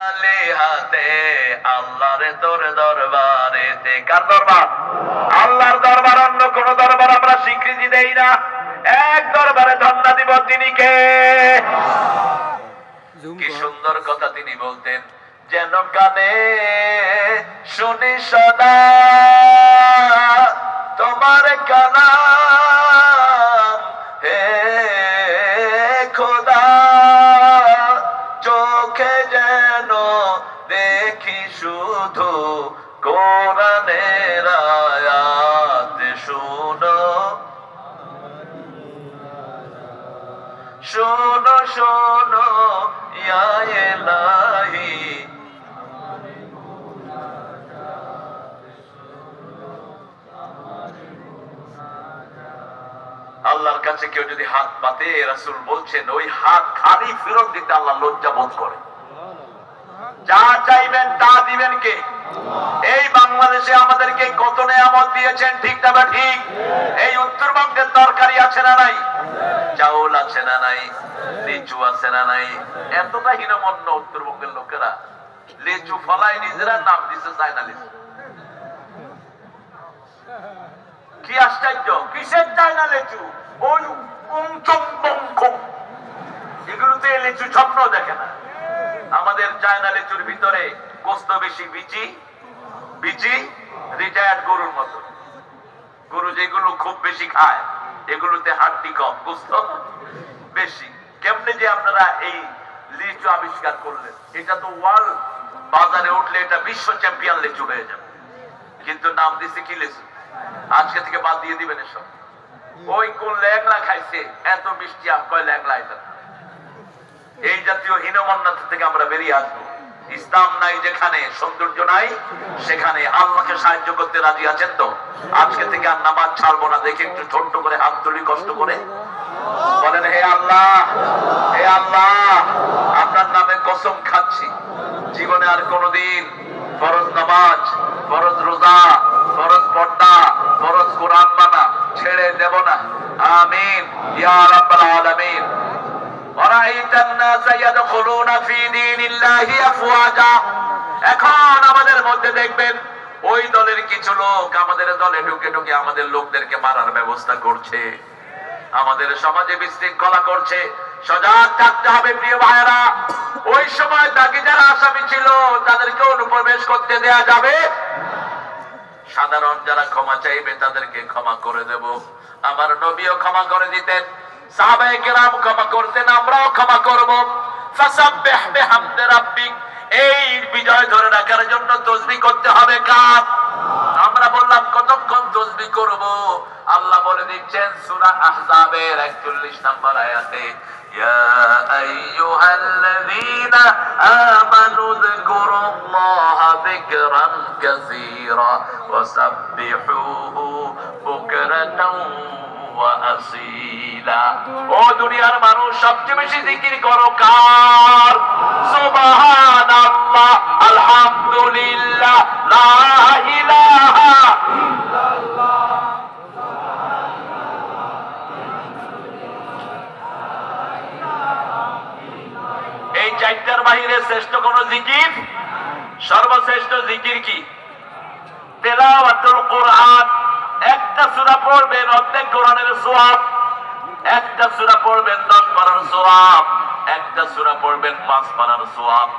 হাতে আল্লাহর তোর দরবারেতে কার দরবার? আল্লাহর দরবার অন্য কোন দরবার আমরা স্বীকৃতি দেই না। এক দরবারে ধন্যা দিব তিনি কে? কি সুন্দর কথা তিনি বলতেন। যেন কানে শুনি সদা তোমার কালাম দেখি শুধু কোরআনের আয়াত শুনো? শোনো শোনো, ইয়া ইলাহি। আল্লাহর কাছে কেউ যদি হাত পাতে রাসূল বলছেন, ওই হাত খালি ফেরত দিতে আল্লাহ লজ্জা বোধ করে যা চাইবেন তা দিবেন কে? এই বাংলাদেশে আমাদেরকে কত নেয়ামত দিয়েছেন, ঠিক না ঠিক? এই উত্তরবঙ্গের তরকারি আছে না নাই? চাউল আছে না নাই? লিচু আছে না নাই? এতটা হীনমন্য উত্তরবঙ্গের লোকেরা। লিচু ফলাই নিজেরা, নাম দিছে চায়না লিচু কি আশ্চর্য, কিসের চায়না লিচু? ওই উমচম বংখম এগুলোতে লিচু স্বপ্ন দেখে না। আমাদের চায়না লিচুর ভিতরে গোস্ত বেশি, বিচি বিচি রিটায়ার্ড গরুর মতো। গরু যেগুলো খুব বেশি খায়, এগুলোতে হাড্ডি কম গোস্ত বেশি। কেমনে যে আপনারা এই লিচু আবিষ্কার করলেন? এটা তো ওয়ার্ল্ড বাজারে উঠলে এটা বিশ্ব চ্যাম্পিয়ন লিচু হয়ে যাবে। কিন্তু নাম দিছে কি লিচু? আজকে থেকে বাদ দিয়ে দিবেন এসব। ওই কোন ল্যাংলা খাইছে, এত মিষ্টি আম, কয় ল্যাংলা এটা? এই জাতীয় হীনমন্যতা থেকে আমরা বেরিয়ে আসব। ইসলাম নাই যেখানে, সৌন্দর্য নাই সেখানে। আল্লাহকে সাহায্য করতে রাজি আছেন তো? আজকে থেকে আর নামাজ ছাড়বো না। দেখে একটু ছোট্ট করে হাত তুলি, কষ্ট করে। বলেন, হে আল্লাহ হে আল্লাহ, আপনার নামে কসম খাচ্ছি। জীবনে আর কোনোদিন ফরজ নামাজ, ফরজ রোজা, ফরজ পর্দা, ফরজ কোরআন মানা ছেড়ে দেব না। আমিন। ইয়া এখন আমাদের মধ্যে দেখবেন, ওই দলের কিছু লোক আমাদের দলে ঢুকে ঢুকে আমাদের লোকদেরকে মারার ব্যবস্থা করছে। আমাদের সমাজে বিশৃঙ্খলা করছে। সজাগ থাকতে হবে প্রিয় ভাইয়েরা। ওই সময় তাকে যারা আসামি ছিল, তাদেরকে অনুপ্রবেশ করতে দেয়া যাবে। সাধারণ যারা ক্ষমা চাইবে, তাদেরকে ক্ষমা করে দেব। আমার নবীও ক্ষমা করে দিতেন। সাহাবায়ে কেরাম ক্ষমা করতেন, আমরাও ক্ষমা করব। ফাসাব্বিহ বিহামদি রাব্বিক। এই বিজয় ধরে রাখার জন্য তসবি করতে হবে কার? আমরা বললাম, কতক্ষণ তসবি করব? আল্লাহ বলে দিচ্ছেন, সূরা আহজাবের 41 নম্বর আয়াতে, ইয়া আইয়ুহাল্লাযীনা আমানু যিকরান কাসীরা ওয়াসাব্বিহুহু ওয়া আসীরা। আলহামদুলিল্লাহ। ও দুনিয়ার মানুষ, সবচেয়ে বেশি জিকির করো কার? সুবহানাল্লাহ, আলহামদুলিল্লাহ এই চারটার বাহিরে শ্রেষ্ঠ কোন জিকির? সর্বশ্রেষ্ঠ জিকির কি? তেলাওয়াতুল একটা সূরা পড়বেন, অর্ধেক কোরআনের সোয়াব। একটা সুরা পড়বেন 10 পারার সোয়াব একটা সুরা পড়বেন পাঁচ পারার সোয়াব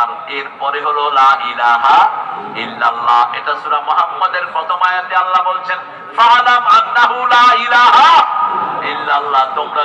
আর এরপরে হলো লা ইলাহা ইল্লাল্লাহ। এটা সূরা মুহাম্মাদের প্রথম আয়াতে আল্লাহ বলছেন, ফালাম আন্নাহু লা ইলাহা ইল্লাল্লাহ। তোমরা